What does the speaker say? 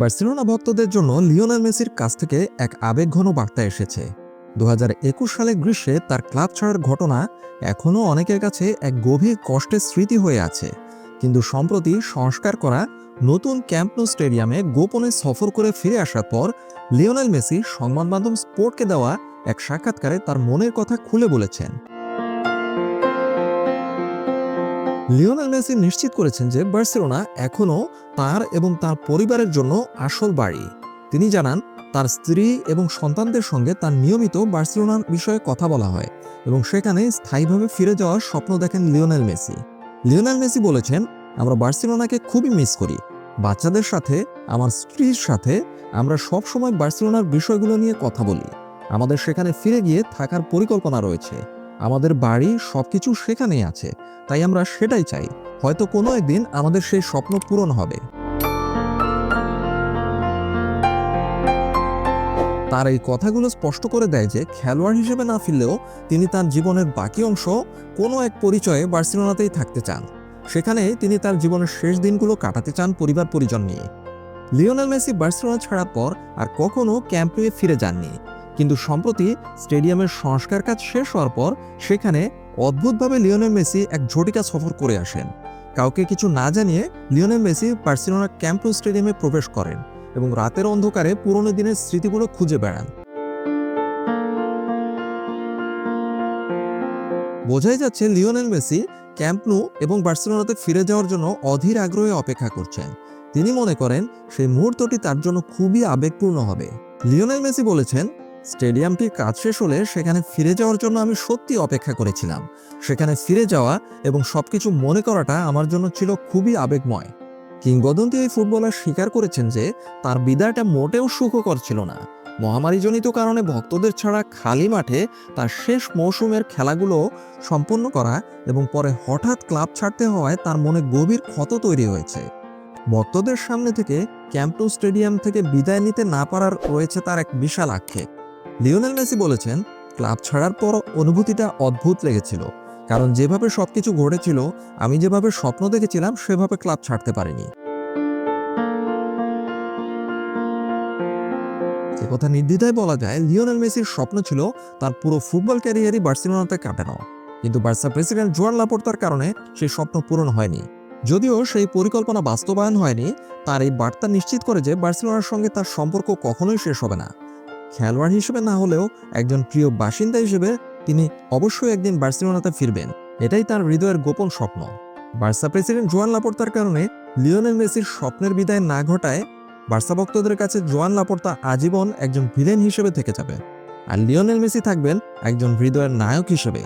Barcelona ভক্তদের জন্য Lionel মেসির কাছ থেকে এক আবেগঘন বার্তা এসেছে। দু হাজার একুশ সালে গ্রীষ্মে তার ক্লাব ছাড়ার ঘটনা এখনও অনেকের কাছে এক গভীর কষ্টের স্মৃতি হয়ে আছে। কিন্তু সম্প্রতি সংস্কার করা নতুন ক্যাম্পনো স্টেডিয়ামে গোপনে সফর করে ফিরে আসার পর লিওনেল মেসি সংবাদ মাধ্যম স্পোর্টকে দেওয়া এক সাক্ষাৎকারে তার মনের কথা খুলে বলেছেন। লিওনেল মেসি নিশ্চিত করেছেন যে বার্সেলোনা এখনও তার এবং তার পরিবারের জন্য আসল বাড়ি। তিনি জানান, তার স্ত্রী এবং সন্তানদের সঙ্গে তার নিয়মিত বার্সেলোনার বিষয়ে কথা বলা হয় এবং সেখানে স্থায়ীভাবে ফিরে যাওয়ার স্বপ্ন দেখেন লিওনেল মেসি। লিওনেল মেসি বলেছেন, আমরা বার্সেলোনাকে খুবই মিস করি। বাচ্চাদের সাথে, আমার স্ত্রীর সাথে আমরা সব সময় বার্সেলোনার বিষয়গুলো নিয়ে কথা বলি। আমাদের সেখানে ফিরে গিয়ে থাকার পরিকল্পনা রয়েছে। আমাদের বাড়ি সবকিছু সেখানেই আছে, তাই আমরা সেটাই চাই। হয়তো কোনো একদিন আমাদের সেই স্বপ্ন পূরণ হবে। তার এই কথাগুলো স্পষ্ট করে দেয় যে, খেলোয়াড় হিসেবে না ফিরলেও তিনি তার জীবনের বাকি অংশ কোনো এক পরিচয়ে বার্সেলোনাতেই থাকতে চান। সেখানে তিনি তার জীবনের শেষ দিনগুলো কাটাতে চান পরিবার পরিজন নিয়ে। লিওনেল মেসি বার্সেলোনা ছাড়ার পর আর কখনো ক্যাম্পে ফিরে যাননি। কিন্তু সম্প্রতি স্টেডিয়ামের সংস্কার কাজ শেষ হওয়ার পর সেখানে অদ্ভুতভাবে লিওনেল মেসি এক ঝটিকা সফর করে আসেন। কাউকে কিছু না জানিয়ে লিওনেল মেসি বার্সেলোনা ক্যাম্পো স্টেডিয়ামে প্রবেশ করেন এবং রাতের অন্ধকারে পুরনো দিনের স্মৃতিগুলো খুঁজে বেড়ান। বোঝাই যাচ্ছে লিওনেল মেসি ক্যাম্পনু এবং বার্সেলোনাতে ফিরে যাওয়ার জন্য অধীর আগ্রহে অপেক্ষা করছেন। তিনি মনে করেন সেই মুহূর্তটি তার জন্য খুবই আবেগপূর্ণ হবে। লিওনেল মেসি বলেছেন স্টেডিয়ামটির কাজ শেষ হলে সেখানে ফিরে যাওয়ার জন্য আমি সত্যি অপেক্ষা করেছিলাম। সেখানে ফিরে যাওয়া এবং সবকিছু মনে করাটা আমার জন্য ছিল খুবই আবেগময়। কিংবদন্তি এই ফুটবলার স্বীকার করেছেন যে, তার বিদায়টা মোটেও সুখকর ছিল না। মহামারীজনিত কারণে ভক্তদের ছাড়া খালি মাঠে তার শেষ মৌসুমের খেলাগুলো সম্পন্ন করা এবং পরে হঠাৎ ক্লাব ছাড়তে হওয়ায় তার মনে গভীর ক্ষত তৈরি হয়েছে। ভক্তদের সামনে থেকে ক্যাম্পটো স্টেডিয়াম থেকে বিদায় নিতে না পারার রয়েছে তার এক বিশাল আক্ষেপ। লিওনেল মেসি বলেছেন, ক্লাব ছাড়ার পর অনুভূতিটা অদ্ভুত লেগেছিল। কারণ যেভাবে সবকিছু ঘটেছিল, আমি যেভাবে স্বপ্ন দেখেছিলাম, সেভাবে ক্লাব ছাড়তে পারিনি। কথা নির্দ্বিধায় বলা যায়, লিওনেল মেসির স্বপ্ন ছিল তার পুরো ফুটবল ক্যারিয়ারই বার্সেলোনাতে কাটানো। কিন্তু বার্সা প্রেসিডেন্ট জোয়ান লাপোর্তার কারণে সেই স্বপ্ন পূরণ হয়নি। যদিও সেই পরিকল্পনা বাস্তবায়ন হয়নি, তার এই বার্তা নিশ্চিত করে যে বার্সেলোনার সঙ্গে তার সম্পর্ক কখনোই শেষ হবে না। খেলোয়াড় হিসেবে না হলেও একজন প্রিয় বাসিন্দা হিসেবে তিনি অবশ্যই একদিন বার্সেলোনাতে ফিরবেন। এটাই তার হৃদয়ের গোপন স্বপ্ন। বার্সা প্রেসিডেন্ট জোয়ান লাপোর্তার কারণে লিওনেল মেসির স্বপ্নের বিদায় না ঘটায় বার্সা ভক্তদের কাছে জোয়ান লাপোর্তা আজীবন একজন ভিলেন হিসেবে থেকে যাবে। আর লিওনেল মেসি থাকবেন একজন হৃদয়ের নায়ক হিসেবে।